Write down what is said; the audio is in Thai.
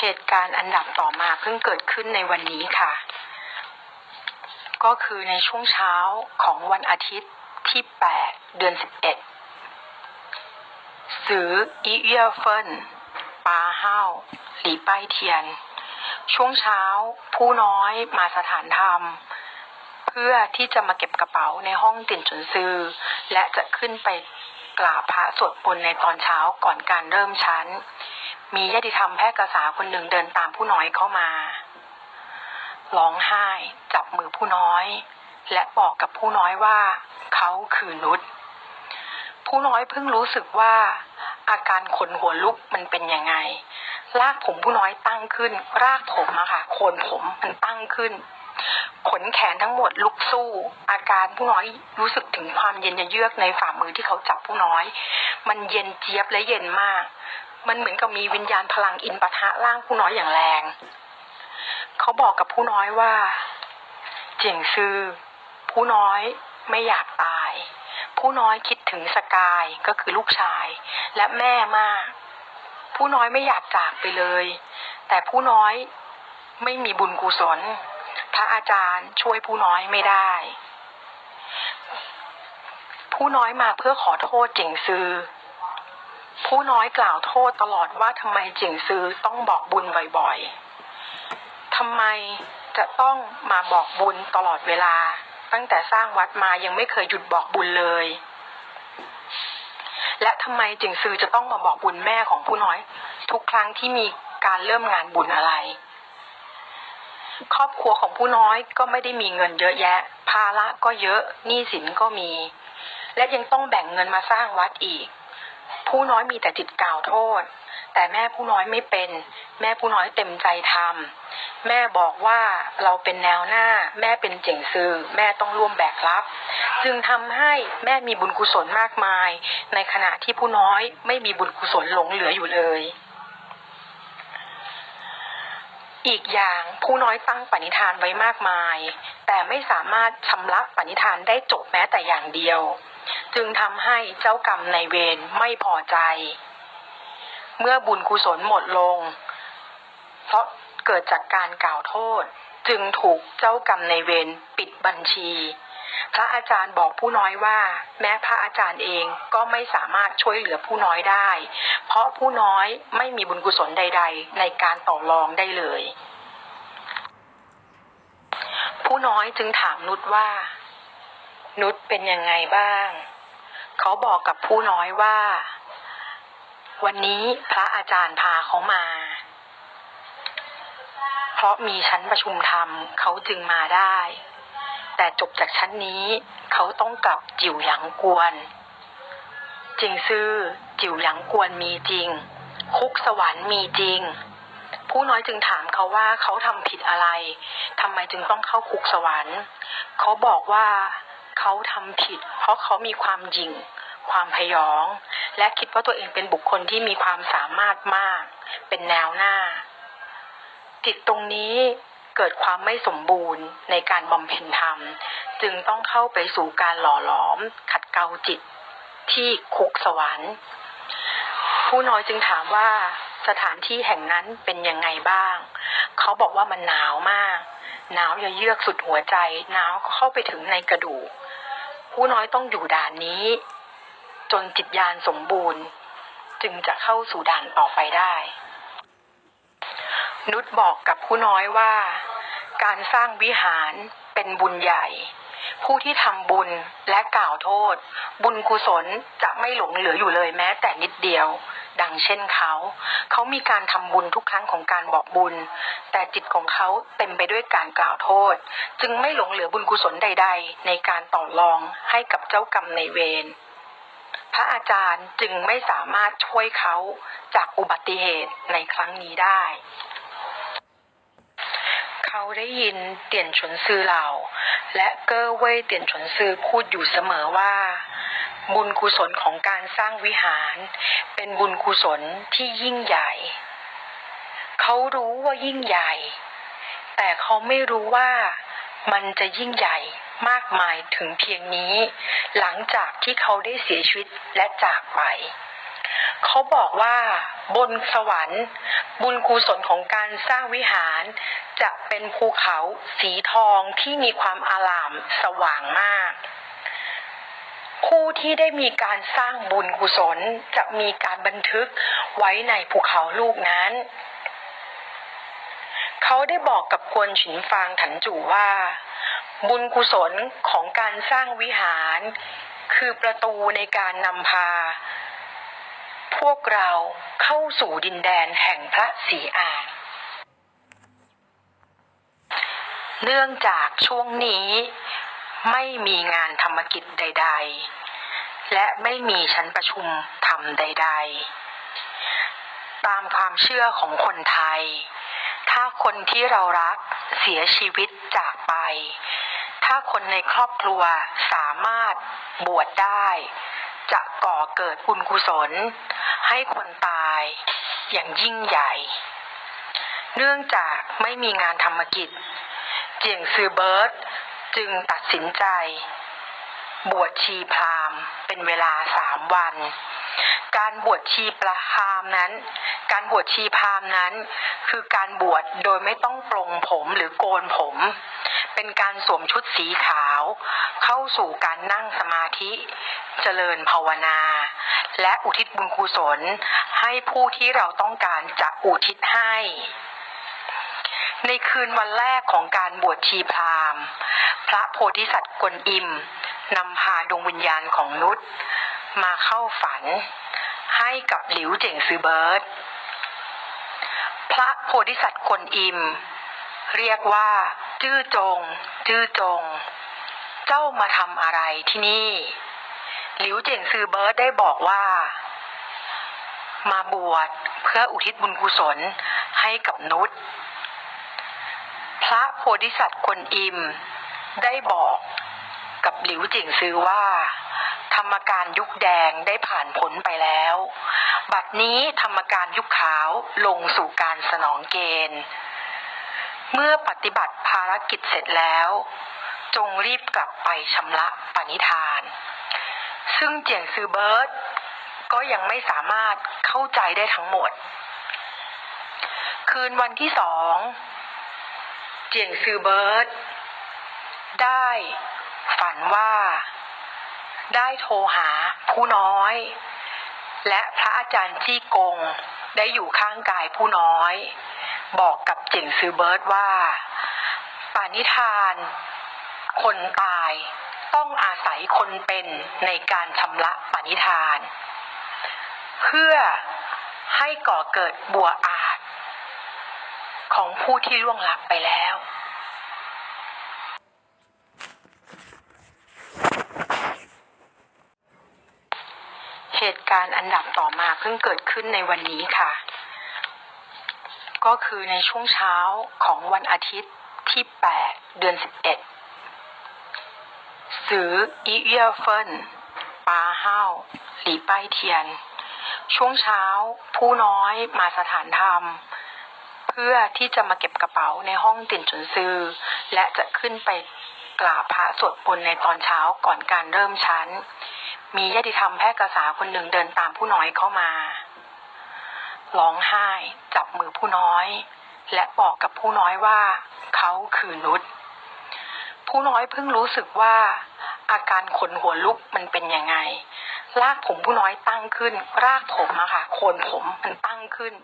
เหตุการณ์อันดับต่อมาเพิ่งเกิดขึ้นในวันนี้ค่ะ ก็คือในช่วงเช้าของวันอาทิตย์ที่ 8 เดือน 11สืออีเอียเฟินปาเฮ้าหลีป้ายเทียน ช่วงเช้าผู้น้อยมาสถานธรรม เพื่อที่จะมาเก็บกระเป๋าในห้องติ่นจุนซือ และจะขึ้นไปกราบพระสวดมนต์ในตอนเช้าก่อนการเริ่มชั้น มีญาติธรรมแพทย์กษาคนหนึ่งเดินตามผู้น้อยเข้ามาร้องไห้จับมือผู้น้อย และบอกกับผู้น้อยว่าเขาคือนุชผู้น้อยเพิ่งรู้สึกว่า อาการขนหัวลุกมันเป็นยังไง รากผมผู้น้อยตั้งขึ้น รากผมอะค่ะโคนผมมันตั้งขึ้น ขนแขนทั้งหมดลุกสู้ อาการผู้น้อยรู้สึกถึงความเย็นเยือกในฝ่ามือที่เขาจับผู้น้อย มันเย็นเจี๊ยบและเย็นมาก มันเหมือนกับมีวิญญาณพลังอินปะทะร่างผู้น้อยอย่างแรง เขาบอกกับผู้น้อยว่า เจียงซือผู้น้อยไม่อยากตาย ผู้น้อยคิดถึงสกายก็คือลูกชาย และแม่มาก ผู้น้อยไม่อยากจากไปเลย แต่ผู้น้อยไม่มีบุญกุศลพระอาจารย์ช่วยผู้น้อยไม่ได้ ผู้น้อยมาเพื่อขอโทษเจิงซือ ผู้น้อยกล่าวโทษตลอดว่าทำไมจิงซือต้องบอกบุญบ่อยๆทำไมจะต้องมาบอกบุญตลอดเวลา ตั้งแต่สร้างวัดมายังไม่เคยหยุดบอกบุญเลย และทำไมจิงซือจะต้องมาบอกบุญแม่ของผู้น้อย ทุกครั้งที่มีการเริ่มงานบุญอะไร ครอบครัวของผู้น้อยก็ไม่ได้มีเงินเยอะแยะ ภาระก็เยอะหนี้สินก็มี และยังต้องแบ่งเงินมาสร้างวัดอีก ผู้น้อยมีแต่จิตกล่าวโทษ แต่แม่ผู้น้อยไม่เป็น แม่ผู้น้อยเต็มใจทำแม่บอกว่าเราเป็นแนวหน้า แม่เป็นเจ๋งซือ แม่ต้องร่วมแบกรับ จึงทำให้แม่มีบุญกุศลมากมาย ในขณะที่ผู้น้อยไม่มีบุญกุศลหลงเหลืออยู่เลย อีกอย่างผู้น้อยตั้งปณิธานไว้มากมาย แต่ไม่สามารถชำระปณิธานได้จบแม้แต่อย่างเดียว จึงทำให้เจ้ากรรมในเวรไม่พอใจ เมื่อบุญกุศลหมดลง เพราะเกิดจากการกล่าวโทษ จึงถูกเจ้ากรรมในเวรปิดบัญชี พระอาจารย์บอกผู้น้อยว่า แม้พระอาจารย์เองก็ไม่สามารถช่วยเหลือผู้น้อยได้ เพราะผู้น้อยไม่มีบุญกุศลใด ๆ ในการต่อรองได้เลย ผู้น้อยจึงถามนุชว่านุชเป็นยังไงบ้าง เขาบอกกับผู้น้อยว่า วันนี้พระอาจารย์พาเขามา เพราะมีชั้นประชุมธรรมเขาจึงมาได้ แต่จบจากชั้นนี้ เขาต้องกลับจิ๋วหยางกวน จริงซื่อจิ๋วหยางกวนมีจริง คุกสวรรค์มีจริง ผู้น้อยจึงถามเขาว่าเขาทำผิดอะไรทำไมจึงต้องเข้าคุกสวรรค์ เขาบอกว่า เขาทำผิด เพราะเขามีความหยิ่ง ความพยอง และคิดว่าตัวเองเป็นบุคคลที่มีความสามารถมาก เป็นแนวหน้า จิตตรงนี้เกิดความไม่สมบูรณ์ในการบำเพ็ญธรรม จึงต้องเข้าไปสู่การหล่อหลอม ขัดเกลาจิตที่คุกสวรรค์ผู้น้อยจึงถามว่าสถานที่แห่งนั้นเป็นยังไงบ้าง เขาบอกว่ามันหนาวมาก หนาวอย่าเยือกสุดหัวใจ หนาวก็เข้าไปถึงในกระดูก ผู้น้อยต้องอยู่ด่านนี้ จนจิตญาณสมบูรณ์ จึงจะเข้าสู่ด่านต่อไปได้ นุชบอกกับผู้น้อยว่า การสร้างวิหารเป็นบุญใหญ่ ผู้ที่ทำบุญและกล่าวโทษ บุญกุศลจะไม่หลงเหลืออยู่เลยแม้แต่นิดเดียว ดังเช่นเขา เขามีการทำบุญทุกครั้งของการบอกบุญ แต่จิตของเขาเต็มไปด้วยการกล่าวโทษ จึงไม่หลงเหลือบุญกุศลใด ๆ ในการต่อรองให้กับเจ้ากรรมในเวรพระอาจารย์จึงไม่สามารถช่วยเขาจากอุบัติเหตุในครั้งนี้ได้ เขาได้ยินเตียนฉุนซือเหล่า และเก้อเว่ยเตียนฉุนซือพูดอยู่เสมอว่า บุญกุศลของการสร้างวิหาร เป็นบุญกุศลที่ยิ่งใหญ่ เขารู้ว่ายิ่งใหญ่ แต่เขาไม่รู้ว่ามันจะยิ่งใหญ่มากมายถึงเพียงนี้ หลังจากที่เขาได้เสียชีวิตและจากไป เขาบอกว่าบนสวรรค์ บุญกุศลของการสร้างวิหาร จะเป็นภูเขาสีทองที่มีความอลามสว่างมาก ผู้ที่ได้มีการสร้างบุญกุศลจะมีการบันทึกไว้ในภูเขาลูกนั้น เขาได้บอกกับกวนฉินฟางถันจู่ว่า บุญกุศลของการสร้างวิหาร คือประตูในการนำพา พวกเราเข้าสู่ดินแดนแห่งพระศรีอานเนื่องจากช่วงนี้ ไม่มีงานธรรมกิจใด ๆ และไม่มีชั้นประชุมธรรมใด ๆ ตามความเชื่อของคนไทย ถ้าคนที่เรารักเสียชีวิตจากไป ถ้าคนในครอบครัวสามารถบวชได้ จะก่อเกิดบุญกุศล ให้คนตายอย่างยิ่งใหญ่ เนื่องจากไม่มีงานธรรมกิจ เจียงซือเบิร์ต จึงตัดสินใจ บวชชีพราหมณ์เป็นเวลาสามวัน การบวชชีพราหมณ์นั้น การบวชชีพราหมณ์นั้น คือการบวชโดยไม่ต้องปลงผมหรือโกนผม เป็นการสวมชุดสีขาว เข้าสู่การนั่งสมาธิ เจริญภาวนา และอุทิศบุญกุศลให้ผู้ที่เราต้องการจะอุทิศให้ ในคืนวันแรกของการบวชชีพราหมณ์ พระโพธิสัตว์กวนอิมนำพาดวงวิญญาณของนุชมาเข้าฝัน ให้กับหลิวเจ๋งซือเบิร์ตพระโพธิสัตว์กวนอิม เรียกว่า จื้อจง จื้อจง เจ้ามาทำอะไรที่นี่ หลิวเจ๋งซือเบิร์ตได้บอกว่า มาบวชเพื่ออุทิศบุญกุศลให้กับนุช พระโพธิสัตว์กวนอิม ได้บอกกับหลิวจิงซือว่า ธรรมการยุคแดงได้ผ่านพ้นไปแล้ว บัดนี้ธรรมการยุคขาวลงสู่การสนองเกณฑ์ เมื่อปฏิบัติภารกิจเสร็จแล้ว จงรีบกลับไปชำระปณิธาน ซึ่งเจียงซือเบิร์ตก็ยังไม่สามารถเข้าใจได้ทั้งหมด คืนวันที่สอง เจียงซือเบิร์ตได้ ฝันว่า ได้โทรหาผู้น้อย และพระอาจารย์จี้กงได้อยู่ข้างกายผู้น้อย บอกกับเจียงซือเบิร์ตว่า ปานิธาน คนตายต้องอาศัยคนเป็นในการชำระปานิธาน เพื่อให้ก่อเกิดบัวอาจ ของผู้ที่ล่วงลับไปแล้ว เหตุการณ์อันดับต่อมาเพิ่งเกิดขึ้นในวันนี้ค่ะ ก็คือในช่วงเช้าของวันอาทิตย์ที่ 8 เดือน 11สืออีเอียเฟินปาเฮาหลีป้ายเทียน ช่วงเช้าผู้น้อยมาสถานธรรม พื่อที่จะมาเก็บกระเป๋าในห้องติ่นจุนซือ และจะขึ้นไปกราบพระสวดมนต์ในตอนเช้าก่อนการเริ่มชั้น มีญาติธรรมแพทย์กษาคนหนึ่งเดินตามผู้น้อยเข้ามาร้องไห้จับมือผู้น้อย และบอกกับผู้น้อยว่าเขาคือนุชผู้น้อยเพิ่งรู้สึกว่า อาการขนหัวลุกมันเป็นยังไง รากผมผู้น้อยตั้งขึ้น รากผมอะค่ะโคนผมมันตั้งขึ้น